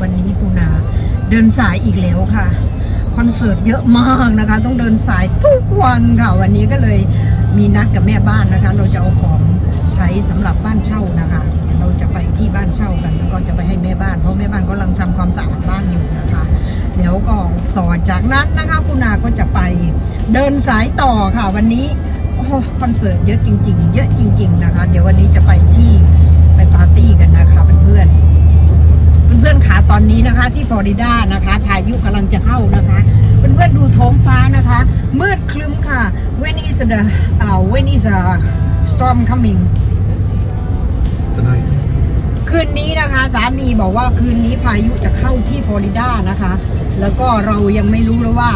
วันนี้วันา เดินสายอีกแล้วค่ะ คอนเสิร์ตเยอะมากนะคะ ต้องเดินสายทุกวันค่ะ วันนี้ก็เลยมีนัดกับแม่บ้านนะคะ เราจะเอาของใช้สำหรับบ้านเช่านะคะ เราจะไปที่บ้านเช่ากัน แล้วก็จะไปให้แม่บ้านเพราะแม่บ้านกำลังทำความสะอาดบ้านอยู่นะคะเดี๋ยวก็ต่อจากนั้นนะคะคุณอาก็จะไปเดินสายต่อค่ะ วันนี้โอ้คอนเสิร์ตเยอะจริง ๆ เยอะจริง ๆ นะคะ เดี๋ยววันนี้จะไปที่ไปปาร์ตี้กันนะคะเพื่อนๆ พื่อนๆขาตอนนี้นะคะ ที่ฟลอริดานะคะ พายุกำลังจะเข้านะคะเพื่อนๆดูท้องฟ้านะคะ มืดครึ้มค่ะ when is the uh, when is a storm coming tonight. คืนนี้นะคะสามีบอกว่าคืนนี้พายุจะเข้าที่ฟลอริดานะคะ แล้วก็เรายังไม่รู้เลยว่า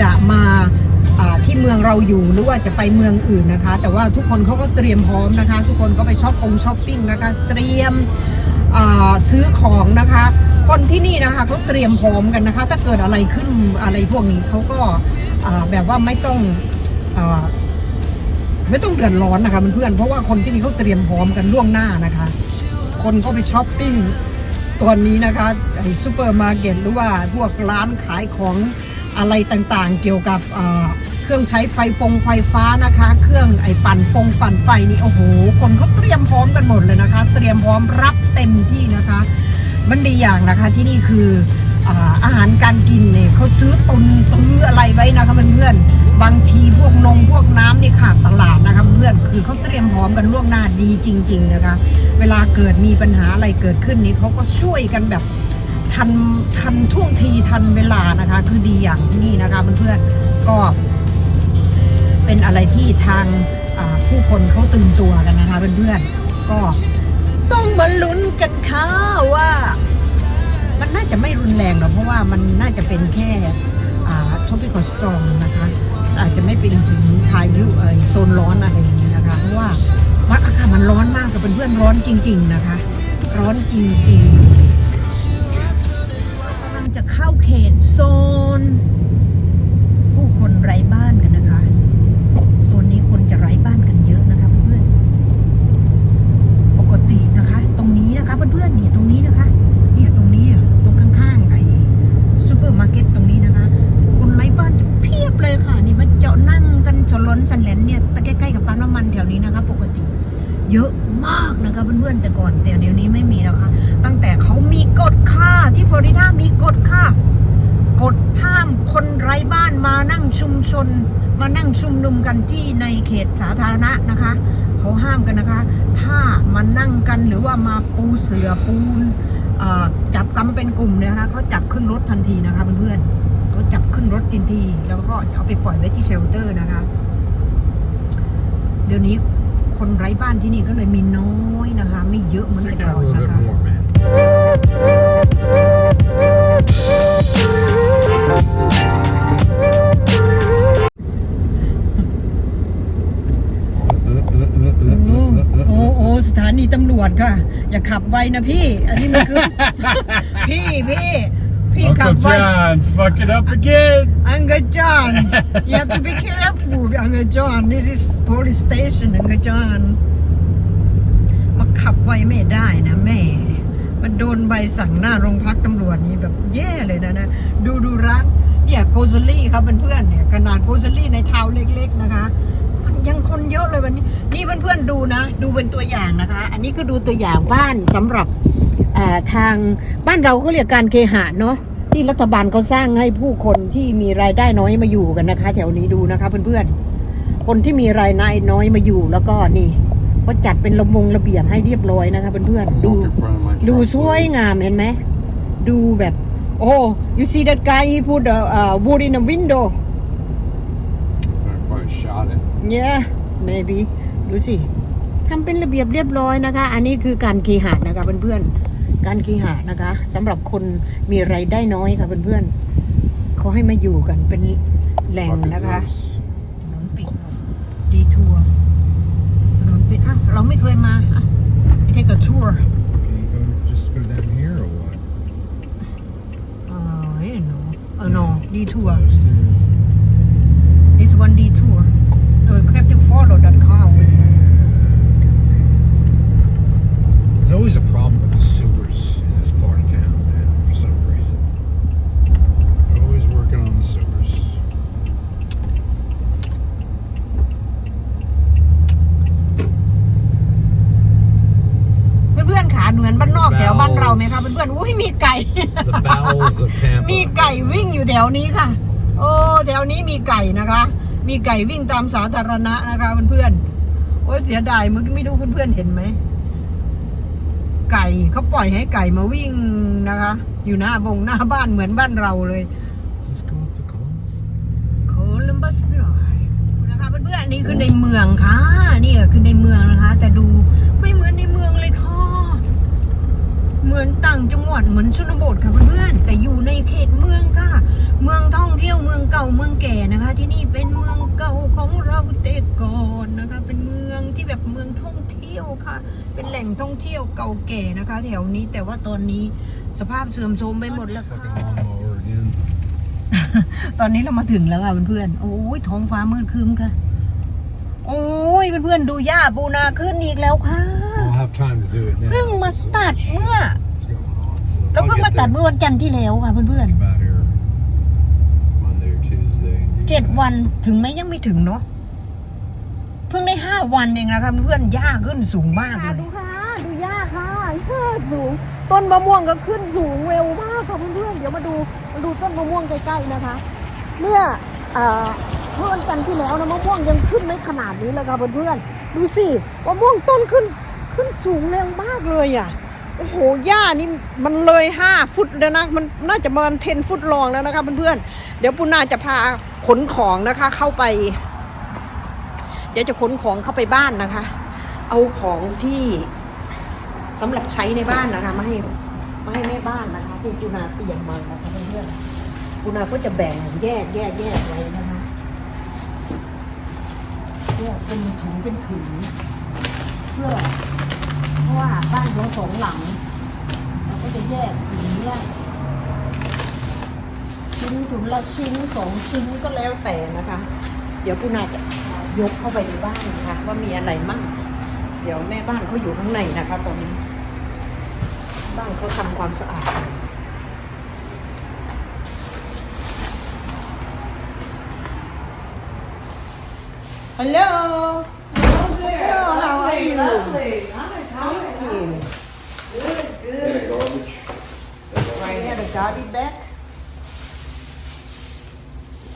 จะมาอ่าที่เมืองเราอยู่หรือว่าจะไปเมืองอื่นนะคะ แต่ว่าทุกคนเขาก็เตรียมพร้อมนะคะ ทุกคนก็ไปช้อปปงช้อปปิ้งนะคะ เตรียมอ่า ซื้อของนะคะ คนที่นี่นะคะเขาเตรียมพร้อมกันนะคะ ถ้าเกิดอะไรขึ้นอะไรพวกนี้เขาก็แบบว่าไม่ต้องอไม่ต้องเดือดร้อนนะคะเพื่อนๆเพราะว่าคนที่นี่เขาเตรียมพร้อมกันล่วงหน้านะคะ คนก็ไปช้อปปิ้งตอนนี้นะคะไอ้ซูเปอร์มาร์เก็ตหรือว่าพวกร้านขายของอะไรต่างๆ เกี่ยวกับเอ่อเครื่องใช้ไฟฟงไฟฟ้านะคะ เครื่องไอ้ปั่นฟงปั่นไฟนี่โอ้โหคนเขาเตรียมพร้อมกันหมดเลยนะคะ เตรียมพร้อมรับ เต็มที่นะคะ มันดีอย่างนะคะที่นี่คืออาอาหารการกินเนี่ยเขาซื้อตุนตื้ออะไรไว้นะคะเพื่อนๆบางทีพวกนงพวกน้ำนี่ขาดตลาดนะคะเพื่อนคือเขาเตรียมพร้อมกันล่วงหน้าดีจริง ๆนะคะ เวลาเกิดมีปัญหาอะไรเกิดขึ้นนี้เขาก็ช่วยกันแบบทันทันท่วงทีทันเวลานะคะ คือดีอย่างที่นี่นะคะเพื่อนๆก็เป็นอะไรที่ทางผู้คนเขาตื่นตัวกันนะคะเพื่อนๆก็ ต้องมาลุ้นกันค่ะว่า มันน่าจะไม่รุนแรงหรอกเพราะว่ามันน่าจะเป็นแค่ทอปิคอสตรองนะคะ อาจจะไม่เป็นถึงพายุโซนร้อนอะไรอย่างนี้นะคะ เพราะว่ามันอากาศมันร้อนมากกับเพื่อนๆร้อนจริง ๆนะคะ ร้อนจริงๆกำลังจะเข้าเขตโซน ผู้คนไร้บ้านกันนะคะ โซนนี้คนจะไร้บ้านกันเยอะนะคะเพื่อนๆ ปกตินะคะ ตรงนี้นะคะ เพื่อนๆเนี่ยตรงนี้นะคะ เนี่ยตรงนี้เนี่ยตรงข้างๆไอ้ซูเปอร์มาร์เก็ตตรงนี้นะคะ คนไร้บ้านเพียบเลยค่ะ นี่มาเจาะนั่งกันสล้นสันแหลนเนี่ยตะใกล้ๆกับปั๊มน้ำมันแถวนี้นะคะ ปกติ เยอะมากนะคะเพื่อนๆแต่ก่อน แต่เดี๋ยวนี้ไม่มีแล้วค่ะ ตั้งแต่เขามีกฎค่ะที่ฟลอริดามีกฎค่ะกฎห้ามคนไร้บ้านมานั่งชุมชน มานั่งชุมนุมกันที่ในเขตสาธารณะนะคะ เขาห้ามกันนะคะ ถ้ามานั่งกันหรือว่ามาปูเสือปูนจับกำเป็นกลุ่มเนี่ยนะเขาจับขึ้นรถทันทีนะคะเพื่อนๆเขาจับขึ้นรถทันที แล้วก็จะเอาไปปล่อยไว้ที่เชลเตอร์นะคะ เดี๋ยวนี้คนไร้บ้านที่นี่ก็เลยมีน้อยนะคะ ไม่เยอะเหมือนแต่ก่อนนะคะ นีตำรวจค่ะ อย่าขับไวนะพี่ อันนี้มันคือ พี่พี่พี่ขับ Uncle ไว John, fuck it up again. อังก r จ o น you have to be careful อังก r จ o น this is police station อังก r จ o นมาขับไวไม่ได้นะแม่ มันโดนใบสั่งหน้าโรงพักตำรวจนี่แบบแย่เลยนะนะ ดูดูร้านเนี่ยโกซลี่ครับเพื่อนๆเนี่ยขนาดโกซลี่ในทาวน์เล็กๆนะคะมัน ยังคนเยอะเลยวันนี้ นี่เพื่อนๆดูนะ ดูเป็นตัวอย่างนะคะ อันนี้ก็ดูตัวอย่างบ้านสำหรับทางบ้านเราก็เรียกการเคหะเนาะที่รัฐบาลเขาสร้างให้ผู้คนที่มีรายได้น้อยมาอยู่กันนะคะ แถวนี้ดูนะคะเพื่อนๆคนที่มีรายได้น้อยมาอยู่แล้วก็นี่ก็จัดเป็นระมงระเบียบให้เรียบร้อยนะคะเพื่อนๆดูดูสวยงามเห็นไหมดูแบบโอ้ you see that guy he put a uh, wood in a window So I quite shot it. Yeah maybe ดูสิทำเป็นระเบียบเรียบร้อยนะคะ อันนี้คือการเคหะนะคะเพื่อนๆ การเคหะนะคะสำหรับคนมีไรายได้น้อยค่ะเพื่อนๆเขาให้มาอยู่กันเป็นแหล่ง Fuck is นะคะ this? ถนนปิดหมดดีทัวร์ถนนปิดอะเราไม่เคยมาอะไปเทกับทัวร์ Can you go just go down here or what? เออเฮ้ย no เออ no ดีทัวร์ Close to. this one ดีทัวร์เออ have to follow that car There's always a problem with the sewers in this part of town, man, for some reason. They're always working on the sewers. เพื่อนๆขาเหมือนบ้านนอกแถวบ้านเรา ไหมคะเพื่อนๆอุ้ยมีไก่ The bowels of Tampa. มีไก่วิ่งอยู่แถวนี้ค่ะ โอ้แถวนี้มีไก่นะคะ มีไก่วิ่งตามสาธารณะนะคะเพื่อนๆโอ้ยเสียดายเมื่อกี้ไม่รู้เพื่อนๆเห็นไหมไก่เขาปล่อยให้ไก่มาวิ่งนะคะ อยู่หน้าบงหน้าบ้านเหมือนบ้านเราเลย Does this go up to Columbus? โคลัมบัสไดรนะคะเพื่อนๆอันนี้คือในเมืองค่ะ นี่ก็คือในเมืองนะคะ แต่ดูไม่เหมือนในเมืองเลยค่ะเห มือนต่างจังหวัดเหมือนชนบทค่ะเพื่อนๆแต่อยู่ในเขตเมืองค่ะ เมืองท่องเที่ยวเมืองเก่าเมืองแก่นะคะ ที่นี่เป็นเมืองเก่าของเราแต่ก่อนนะคะ เป็นเมืองที่แบบเมืองท่องเที่ยวค่ะ เป็นแหล่งท่องเที่ยวเก่าแก่นะคะ แถวนี้แต่ว่าตอนนี้สภาพเสื่อมโทรมไปหมดแล้วค่ะ Fucking lawnmower again. ตอนนี้เรามาถึงแล้วค่ะเพื่อนๆโอ้ยท้องฟ้ามืดครึ้มค่ะ โอ้ยเพื่อนๆดูหญ้าปูนาขึ้นอีกแล้วค่ะ I'll have time to do it now. เพิ่งมา so ตัดเมื่อ What's going on? So แล้ว I'll เพิ่ง get มาตัด there เมื่อวันจันทร์ที่แล้วค่ะเพื่อน about here Monday or Tuesday. and do ๆเจ็ด that. วันถึงไหมยังไม่ถึงเนาะเพิ่งได้ห้าวันเองนะคะเพื่อนๆหญ้าขึ้นสูงมากเลยดูค่ะดูหญ้าค่ะหญ้าสูง ต้นมะม่วงก็ขึ้นสูงเร็วมากค่ะเพื่อนๆเดี๋ยวมาดูมาดูต้นมะม่วงใกล้ๆนะคะ เมื่อเอ่อเมื่อวันจันทร์ที่แล้วนะมะม่วงยังขึ้นไม่ขนาดนี้เลยค่ะเพื่อนๆดูสิมะม่วงต้นขึ้นขึ้นสูงเร็วมากเลยอะ โอ้โหหญ้านี่มันเลยห้าฟุตแล้วนะมันน่าจะประมาณเทนฟุตลองแล้วนะคะเพื่อนๆเดี๋ยวปุณนาจะพาขนของนะคะ เข้าไป เดี๋ยวจะขนของเข้าไปบ้านนะคะ เอาของที่สำหรับใช้ในบ้านนะคะมาให้มาให้แม่บ้านนะคะที่ปุณนาเตรียมมานะคะเพื่อนๆปุณนาก็จะแบ่งแยกแยกแยกไว้นะคะแยกเป็นถุงเป็นถุงเพื่อะว่าบ้านเราสองหลัง เราก็จะแยกถุงละชิ้นถุงละชิ้นสองชิ้นก็แล้วแต่นะคะ เดี๋ยวปุณาจะยกเข้าไปในบ้านนะคะว่ามีอะไรมั่งเดี๋ยวแม่บ้านเขาอยู่ข้างในนะคะตอนนี้ บ้านเขาทำความสะอาดฮัลโหล Hello, how are you? Thank you. Right here, the garbage bag.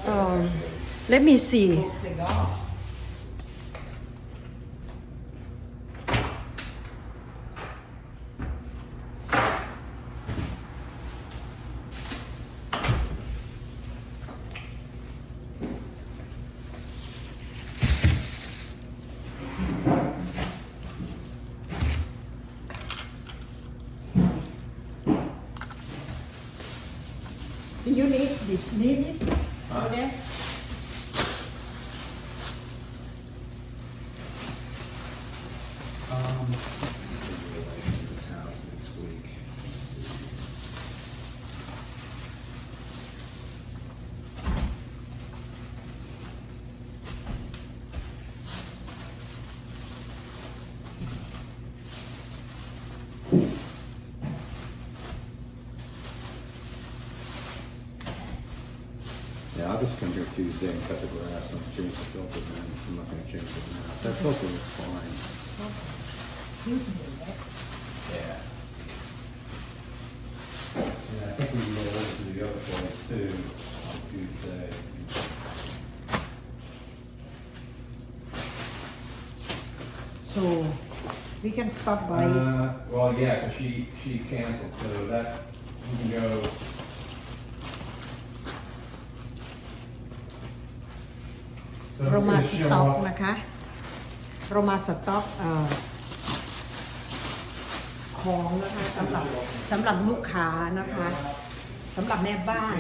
Um, let me see. Do you need this? Need it? Tuesday and cut the grass and change the filter, man. I'm not gonna change it now. That filter looks fine. Yeah. Yeah, I think we can go over to the other place too on Tuesday. So we can stop by. Uh, well, yeah, 'cause she, she canceled, so that, we can go. เรามาสต็อกนะคะเรามาสต็อกขของนะคะสำหรับสำหรับลูกค้านะคะสำหรับแม่บ้าน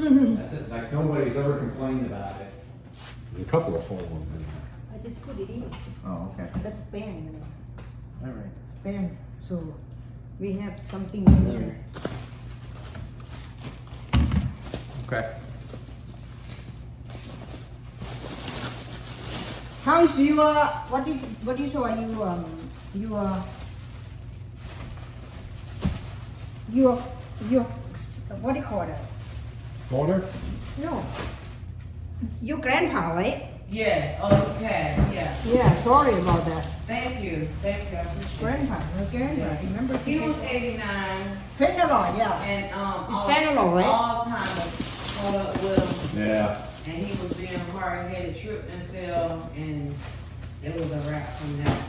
That's it, like nobody's ever complained about it. There's a couple of full ones in there. I just put it in Oh, okay. that's pen you know All right. it's pen so we have something in here Okay. how is your what is what is your you um your your your what do you call it Folder? no your grandpa right Yes, oh, the past, yeah. yeah sorry about that Thank you, thank you, I appreciate it. grandpa your grandpa remember He was eighty-nine Fentanyl, yeah and, um. It's all- fentanyl, right? All time was caught up with him Yeah. and he was being hard-headed, tripped and fell and it was a wrap from that.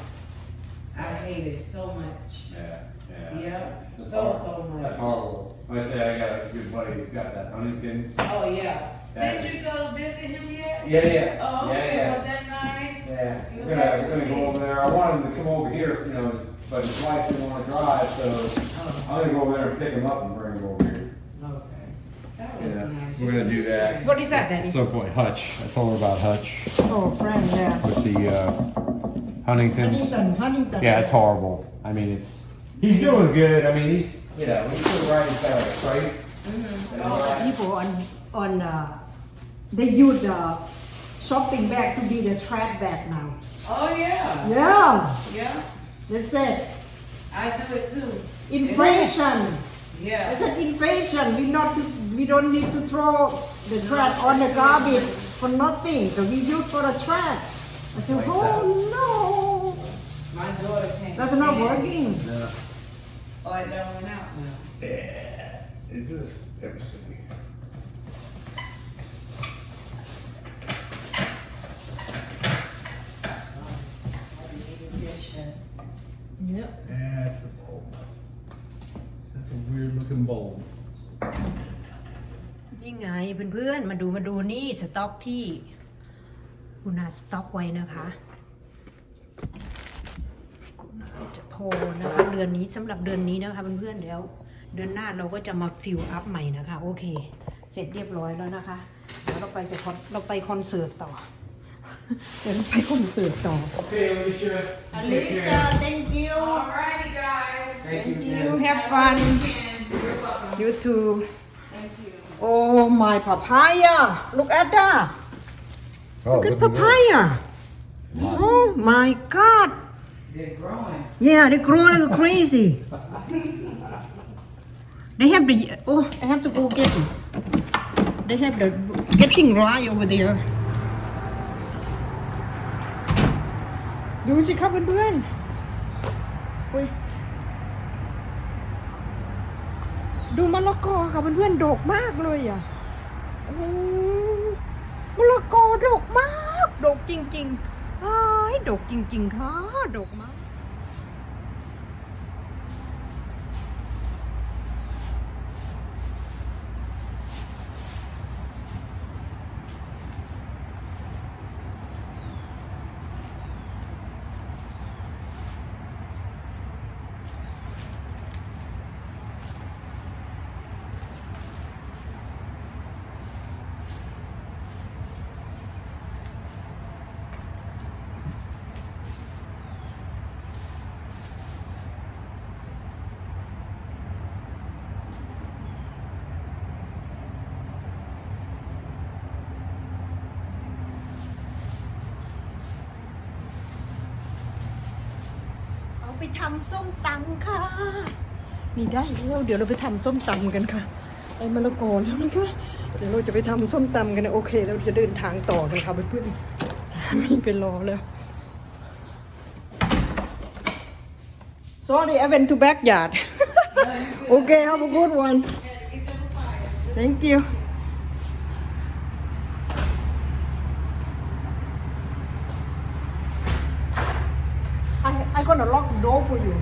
I hate it so much. Yeah, yeah. Yep, so, horrible. so much. That's horrible. Like I say, I got a good buddy, he's got that Huntington's. Oh, yeah. That Did you is- go visit him yet? Yeah, yeah. Oh, Yeah, okay, yeah. was that nice? Yeah, He we're was gonna, happy we're to gonna see go you. over there. I wanted him to come over here, you know, but his wife didn't wanna drive, so Oh, I'm gonna go over there and pick him up and bring him over here. okay. That was Yeah, nice. we're gonna do that. what is that Daddy? At some point, Hutch. I told her about Hutch oh friend yeah with the uh, Huntington's. Huntington Huntington Yeah, it's horrible. I mean, it's He's doing good. I mean, he's, you know, he's still riding fast, right? Oh, people on on uh, they use the shopping bag to be the trash bag now. Oh, yeah, Yeah, yeah. that's it. I do it too. Inflation. Yeah. I said inflation. We not to, we don't need to throw the trash on the garbage for nothing. So we use for the trash. I said, oh no, My daughter can't. that's not working. it. Working. Oh, it done went out now. Yeah. Is this, let me see. Yep. That's the bulb. That's a weird looking bulb. นี่ไงเพื่อนๆ มาดูมาดูนี่สต็อกที่คุณอาสต็อกไว้นะคะคุณอาจะพอ นะคะเดือนนี้สำหรับเดือนนี้นะคะเพื่อนๆเดี๋ยวเดือนหน้าเราก็จะมาฟิลอัพใหม่นะคะ โอเค เสร็จเรียบร้อยแล้วนะคะเดี๋ยวเราไปจะคอนเราไปคอนเสิร์ตต่อเดี๋ยวเราไปคอนเสิร์ตต่อ Okay, Alicia. Alicia thank you Alrighty, guys. Thank you. you have fun You're welcome. you too Thank you. oh my papaya look at that oh, look at papaya oh my god They're growing. Yeah, they grow like crazy. they have the oh, I have to go get it. They have the getting dry over there. ดูสิครับเพื่อนๆอุ๊ยดูมะละกอค่ะเพื่อนๆดกมากเลยอะโอ้มะละกอดกมาก ดกจริงๆอ้า ดกจริงๆค่ะ ดกมาก ไปทำส้มตำค่ะ นี่ได้แล้วเดี๋ยวเราไปทำส้มตำกันค่ะไอ้มะละกอแล้วนะคะเดี๋ยวเราจะไปทำส้มตำกันนะโอเค เราจะเดินทางต่อกันค่ะเพื่อนๆสามีไปรอแล้ว Sorry I went to backyard Okay have a good one Thank you I gonna for you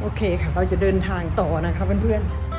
โอเคค่ะ เราจะเดินทางต่อนะคะเพื่อนๆ